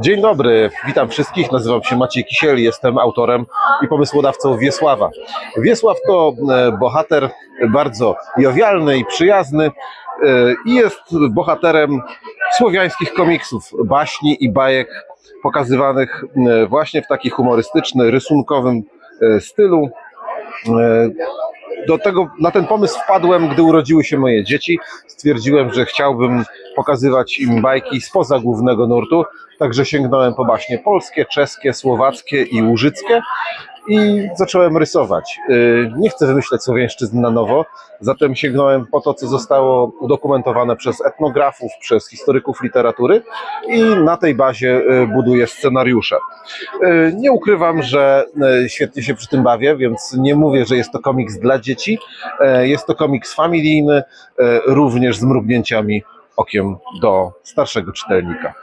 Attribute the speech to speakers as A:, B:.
A: Dzień dobry, witam wszystkich. Nazywam się Maciej Kisiel, jestem autorem i pomysłodawcą Wiesława. Wiesław to e, bohater bardzo jowialny i przyjazny e, i jest bohaterem słowiańskich komiksów, baśni i bajek pokazywanych e, właśnie w taki humorystyczny, rysunkowym stylu. Do tego, na ten pomysł wpadłem, gdy urodziły się moje dzieci. Stwierdziłem, że chciałbym pokazywać im bajki spoza głównego nurtu, także sięgnąłem po baśnie polskie, czeskie, słowackie i łużyckie i zacząłem rysować. Yy, Nie chcę wymyślać słowiańszczyzny na nowo, zatem sięgnąłem po to, co zostało udokumentowane przez etnografów, przez historyków literatury i na tej bazie yy, buduję scenariusze. Yy, Nie ukrywam, że świetnie się przy tym bawię, więc nie mówię, że jest to komiks dla dzieci. Jest to komiks familijny, również z mrugnięciami okiem do starszego czytelnika.